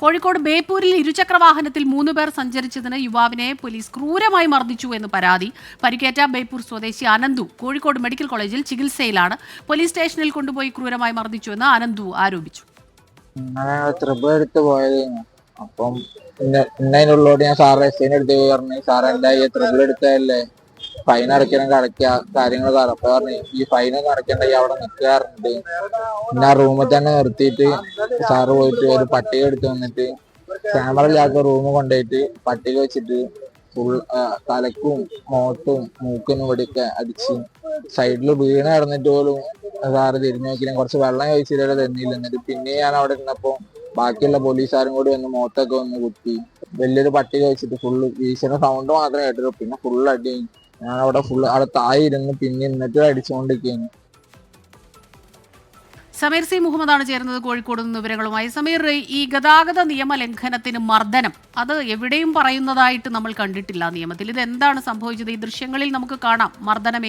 കോഴിക്കോട് ബേപ്പൂരിൽ ഇരുചക്രവാഹനത്തിൽ മൂന്ന് പേർ സഞ്ചരിച്ചതിന് യുവാവിനെ പോലീസ് ക്രൂരമായി മർദ്ദിച്ചു എന്ന് പരാതി. പരിക്കേറ്റ ബേപ്പൂർ സ്വദേശി അനന്തു കോഴിക്കോട് മെഡിക്കൽ കോളേജിൽ ചികിത്സയിലാണ്. പോലീസ് സ്റ്റേഷനിൽ കൊണ്ടുപോയി ക്രൂരമായി മർദ്ദിച്ചുവെന്ന് അനന്തു ആരോപിച്ചു. എടുത്ത് അപ്പം ഇന്നതിനുള്ളോട് ഞാൻ സാറിനെ പോയി പറഞ്ഞു. ട്രിപ്പിൾ എടുത്തതല്ലേ? ഫൈൻ അടയ്ക്കണം അടയ്ക്കുക കാര്യങ്ങൾ പറഞ്ഞു ഈ ഫൈനൊക്കെ അടയ്ക്കണ്ട അവിടെ നിൽക്കാറുണ്ട് പിന്നെ ആ റൂമിൽ തന്നെ നിർത്തിയിട്ട് സാറ് പോയിട്ട് ഒരു പട്ടിക എടുത്ത് വന്നിട്ട് ക്യാമറ ഇല്ലാത്ത റൂം കൊണ്ടുപോയിട്ട് പട്ടിക വെച്ചിട്ട് ഫുൾ തലക്കും മോട്ടും മൂക്കിനും ഇവിടെയൊക്കെ അടിച്ച് സൈഡിൽ വീണ് കിടന്നിട്ട് പോലും സാറ് തിരിഞ്ഞു നോക്കിയാൽ കുറച്ച് വെള്ളം കഴിച്ചിട്ട് തന്നില്ല. എന്നിട്ട് പിന്നെ ഞാൻ അവിടെ ഇരുന്നപ്പോ ബാക്കിയുള്ള പോലീസുകാരും കൂടി വന്ന് മോത്തൊക്കെ വന്ന് കുത്തി. വലിയൊരു പട്ടിക വെച്ചിട്ട് ഫുള്ള് വീശുന്ന സൗണ്ട് മാത്രമേ കേട്ടുള്ളൂ പിന്നെ ഫുൾ അടി ഞാൻ അവിടെ ഫുള്ള് അവിടെ താഴെ ഇരുന്ന് പിന്നെ എന്നിട്ട് അടിച്ചുകൊണ്ടിരിക്കുകയാണ് സമീർ സി മുഹമ്മദാണ് ചേരുന്നത് കോഴിക്കോട് നിന്ന് വിവരങ്ങളുമായി. സമീർ ഈ ഗതാഗത നിയമ ലംഘനത്തിന് മർദ്ദനം അത് എവിടെയും പറയുന്നതായിട്ട് നമ്മൾ കണ്ടിട്ടില്ല നിയമത്തിൽ. ഇത് എന്താണ് സംഭവിച്ചത്? ഈ ദൃശ്യങ്ങളിൽ നമുക്ക് കാണാം മർദ്ദനം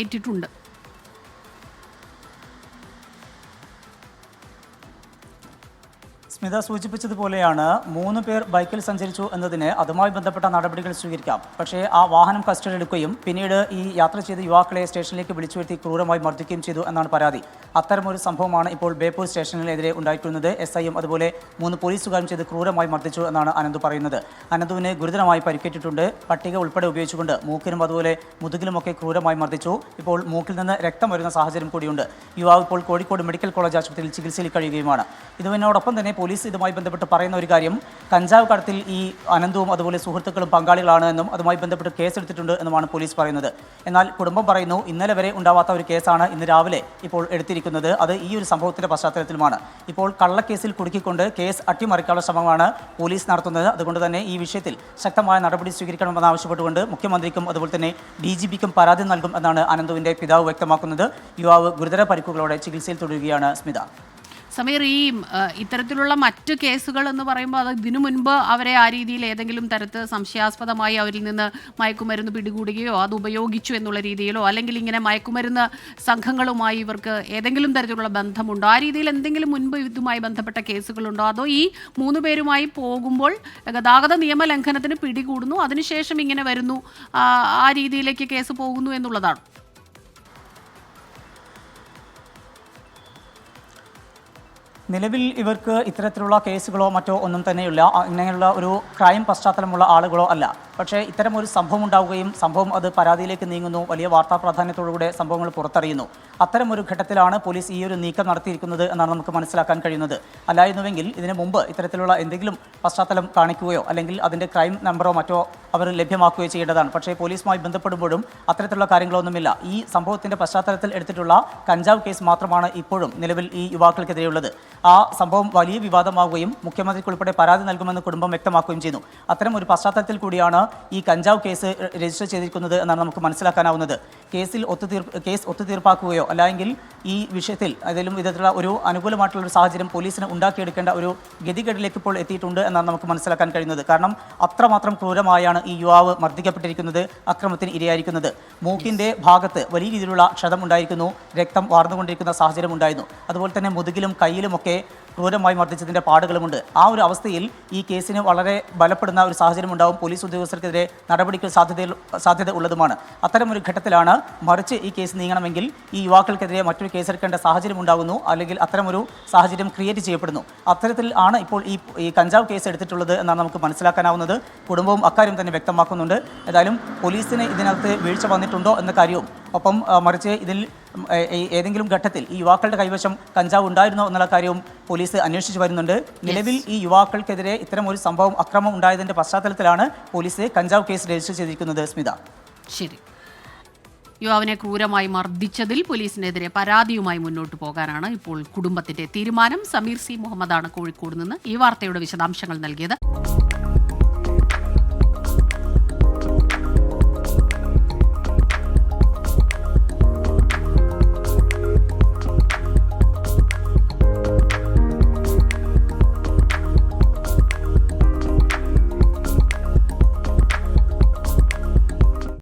സ്മിത സൂചിപ്പിച്ചതുപോലെയാണ് മൂന്ന് പേർ ബൈക്കിൽ സഞ്ചരിച്ചു എന്നതിന് അതുമായി ബന്ധപ്പെട്ട നടപടികൾ സ്വീകരിക്കാം. പക്ഷേ ആ വാഹനം കസ്റ്റഡി എടുക്കുകയും പിന്നീട് ഈ യാത്ര ചെയ്ത യുവാക്കളെ സ്റ്റേഷനിലേക്ക് വിളിച്ചു വരുത്തി ക്രൂരമായി മർദ്ദിക്കുകയും ചെയ്തു എന്നാണ് പരാതി. അത്തരമൊരു സംഭവമാണ് ഇപ്പോൾ ബേപ്പൂർ സ്റ്റേഷനിലെതിരെ ഉണ്ടായിട്ടുള്ളത് എസ് ഐയും അതുപോലെ മൂന്ന് പോലീസുകാരും ചെയ്ത് ക്രൂരമായി മർദ്ദിച്ചു എന്നാണ് അനന്തു പറയുന്നത്. അനന്തുവിന് ഗുരുതരമായി പരിക്കേറ്റിട്ടുണ്ട്. പട്ടിക ഉൾപ്പെടെ ഉപയോഗിച്ചുകൊണ്ട് മൂക്കിനും അതുപോലെ മുതുകിലുമൊക്കെ ക്രൂരമായി മർദ്ദിച്ചു. ഇപ്പോൾ മൂക്കിൽ നിന്ന് രക്തം വരുന്ന സാഹചര്യം കൂടിയുണ്ട്. യുവാവ് ഇപ്പോൾ കോഴിക്കോട് മെഡിക്കൽ കോളേജ് ആശുപത്രിയിൽ ചികിത്സയിൽ കഴിയുകയുമാണ്. ഇതിനോടൊപ്പം തന്നെ പോലീസ് ഇതുമായി ബന്ധപ്പെട്ട് പറയുന്ന ഒരു കാര്യം കഞ്ചാവ് കടത്തിൽ ഈ അനന്തവും അതുപോലെ സുഹൃത്തുക്കളും പങ്കാളികളാണ് എന്നും അതുമായി ബന്ധപ്പെട്ട് കേസെടുത്തിട്ടുണ്ട് എന്നുമാണ് പോലീസ് പറയുന്നത്. എന്നാൽ കുടുംബം പറയുന്നു ഇന്നലെ വരെ ഉണ്ടാവാത്ത ഒരു കേസാണ് ഇന്ന് രാവിലെ ഇപ്പോൾ എടുത്തിരിക്കുന്നത്. അത് ഈ ഒരു സംഭവത്തിന്റെ പശ്ചാത്തലത്തിലുമാണ്. ഇപ്പോൾ കള്ളക്കേസിൽ കുടുക്കിക്കൊണ്ട് കേസ് അട്ടിമറിക്കാനുള്ള ശ്രമമാണ് പോലീസ് നടത്തുന്നത്. അതുകൊണ്ട് തന്നെ ഈ വിഷയത്തിൽ ശക്തമായ നടപടി സ്വീകരിക്കണമെന്ന് ആവശ്യപ്പെട്ടുകൊണ്ട് മുഖ്യമന്ത്രിക്കും അതുപോലെ തന്നെ ഡി ജി പിക്കും പരാതി നൽകും എന്നാണ് അനന്തുവിന്റെ പിതാവ് വ്യക്തമാക്കുന്നത്. യുവാവ് ഗുരുതര പരിക്കുകളോടെ ചികിത്സയിൽ തുടരുകയാണ് സ്മിത. സമീർ ഈ ഇത്തരത്തിലുള്ള മറ്റു കേസുകൾ എന്ന് പറയുമ്പോൾ അത് ഇതിനു മുൻപ് അവരെ ആ രീതിയിൽ ഏതെങ്കിലും തരത്തിൽ സംശയാസ്പദമായി അവരിൽ നിന്ന് മയക്കുമരുന്ന് പിടികൂടുകയോ അത് ഉപയോഗിച്ചു എന്നുള്ള രീതിയിലോ അല്ലെങ്കിൽ ഇങ്ങനെ മയക്കുമരുന്ന് സംഘങ്ങളുമായി ഇവർക്ക് ഏതെങ്കിലും തരത്തിലുള്ള ബന്ധമുണ്ടോ? ആ രീതിയിൽ എന്തെങ്കിലും മുൻപ് ഇതുമായി ബന്ധപ്പെട്ട കേസുകളുണ്ടോ? അതോ ഈ മൂന്ന് പേരുമായി പോകുമ്പോൾ ഗതാഗത നിയമ ലംഘനത്തിന് പിടികൂടുന്നു അതിനുശേഷം ഇങ്ങനെ വരുന്നു ആ രീതിയിലേക്ക് കേസ് പോകുന്നു എന്നുള്ളതാണ്. നിലവിൽ ഇവർക്ക് ഇത്തരത്തിലുള്ള കേസുകളോ മറ്റോ ഒന്നും തന്നെയില്ല. ഇങ്ങനെയുള്ള ഒരു ക്രൈം പശ്ചാത്തലമുള്ള ആളുകളോ അല്ല. പക്ഷേ ഇത്തരം ഒരു സംഭവം ഉണ്ടാവുകയും സംഭവം അത് പരാതിയിലേക്ക് നീങ്ങുന്നു. വലിയ വാർത്താ പ്രാധാന്യത്തോടുകൂടെ സംഭവങ്ങൾ പുറത്തറിയുന്നു. അത്തരം ഒരു ഘട്ടത്തിലാണ് പോലീസ് ഈ ഒരു നീക്കം നടത്തിയിരിക്കുന്നത് എന്നാണ് നമുക്ക് മനസ്സിലാക്കാൻ കഴിയുന്നത്. അല്ലായിരുന്നുവെങ്കിൽ ഇതിനു മുമ്പ് ഇത്തരത്തിലുള്ള എന്തെങ്കിലും പശ്ചാത്തലം കാണിക്കുകയോ അല്ലെങ്കിൽ അതിന്റെ ക്രൈം നമ്പറോ മറ്റോ അവർ ലഭ്യമാക്കുകയോ ചെയ്യേണ്ടതാണ്. പക്ഷേ പോലീസുമായി ബന്ധപ്പെടുമ്പോഴും അത്തരത്തിലുള്ള കാര്യങ്ങളൊന്നുമില്ല. ഈ സംഭവത്തിന്റെ പശ്ചാത്തലത്തിൽ എടുത്തിട്ടുള്ള കഞ്ചാവ് കേസ് മാത്രമാണ് ഇപ്പോഴും നിലവിൽ ഈ യുവാക്കൾക്കെതിരെയുള്ളത്. ആ സംഭവം വലിയ വിവാദമാവുകയും മുഖ്യമന്ത്രിക്ക് ഉൾപ്പെടെ പരാതി നൽകുമെന്ന് കുടുംബം വ്യക്തമാക്കുകയും ചെയ്യുന്നു അത്തരം ഒരു പശ്ചാത്തലത്തിൽ കൂടിയാണ് ഈ കഞ്ചാവ് കേസ് രജിസ്റ്റർ ചെയ്തിരിക്കുന്നത് എന്നാണ് നമുക്ക് മനസ്സിലാക്കാനാവുന്നത്. കേസിൽ ഒത്തുതീർപ്പ് കേസ് ഒത്തുതീർപ്പാക്കുകയോ അല്ലെങ്കിൽ ഈ വിഷയത്തിൽ ഏതെങ്കിലും വിധത്തിലുള്ള ഒരു അനുകൂലമായിട്ടുള്ള ഒരു സാഹചര്യം പോലീസിന് ഉണ്ടാക്കിയെടുക്കേണ്ട ഒരു ഗതികേടിലേക്ക് ഇപ്പോൾ എത്തിയിട്ടുണ്ട് എന്നാണ് നമുക്ക് മനസ്സിലാക്കാൻ കഴിയുന്നത്. കാരണം അത്രമാത്രം ക്രൂരമായാണ് ഈ യുവാവ് മർദ്ദിക്കപ്പെട്ടിരിക്കുന്നത് അക്രമത്തിന് ഇരയായിരിക്കുന്നത്. മൂക്കിന്റെ ഭാഗത്ത് വലിയ രീതിയിലുള്ള ക്ഷതം ഉണ്ടായിരിക്കുന്നു രക്തം വാർന്നുകൊണ്ടിരിക്കുന്ന സാഹചര്യം ഉണ്ടായിരുന്നു. അതുപോലെ തന്നെ മുതുകിലും കയ്യിലുമൊക്കെ ക്രൂരമായി മർദ്ദിച്ചതിന്റെ പാടുകളുമുണ്ട്. ആ ഒരു അവസ്ഥയിൽ ഈ കേസിന് വളരെ ബലപ്പെടുന്ന ഒരു സാഹചര്യം ഉണ്ടാവും പോലീസ് ഉദ്യോഗസ്ഥർക്കെതിരെ നടപടിക്ക് സാധ്യത സാധ്യത ഉള്ളതുമാണ്. അത്തരമൊരു ഘട്ടത്തിലാണ് മറിച്ച് ഈ കേസ് നീങ്ങണമെങ്കിൽ ഈ യുവാക്കൾക്കെതിരെ മറ്റൊരു കേസെടുക്കേണ്ട സാഹചര്യം ഉണ്ടാകുന്നു അല്ലെങ്കിൽ അത്തരമൊരു സാഹചര്യം ക്രിയേറ്റ് ചെയ്യപ്പെടുന്നു. അത്തരത്തിൽ ആണ് ഇപ്പോൾ ഈ ഈ കഞ്ചാവ് കേസ് എടുത്തിട്ടുള്ളത് എന്നാണ് നമുക്ക് മനസ്സിലാക്കാനാവുന്നത്. കുടുംബവും അക്കാര്യം തന്നെ വ്യക്തമാക്കുന്നുണ്ട്. ഏതായാലും പോലീസിന് ഇതിനകത്ത് വീഴ്ച വന്നിട്ടുണ്ടോ എന്ന കാര്യവും ഒപ്പം മറിച്ച് ഇതിൽ ഏതെങ്കിലും ഘട്ടത്തിൽ ഈ യുവാക്കളുടെ കൈവശം കഞ്ചാവ് ഉണ്ടായിരുന്നോ എന്നുള്ള കാര്യവും പോലീസ് അന്വേഷിച്ചു വരുന്നുണ്ട്. നിലവിൽ ഈ യുവാക്കൾക്കെതിരെ ഇത്തരം ഒരു സംഭവം അക്രമം ഉണ്ടായതിന്റെ പശ്ചാത്തലത്തിലാണ് പോലീസ് കഞ്ചാവ് കേസ് രജിസ്റ്റർ ചെയ്തിരിക്കുന്നത്. സ്മിത. ശരി. യുവാവിനെ ക്രൂരമായി മർദ്ദിച്ചതിൽ പോലീസിനെതിരെ പരാതിയുമായി മുന്നോട്ട് പോകാനാണ് ഇപ്പോൾ കുടുംബത്തിന്റെ തീരുമാനം. സമീർ സി മുഹമ്മദാണ് കോഴിക്കോട് നിന്ന് ഈ വാർത്തയുടെ വിശദാംശങ്ങൾ നൽകിയത്.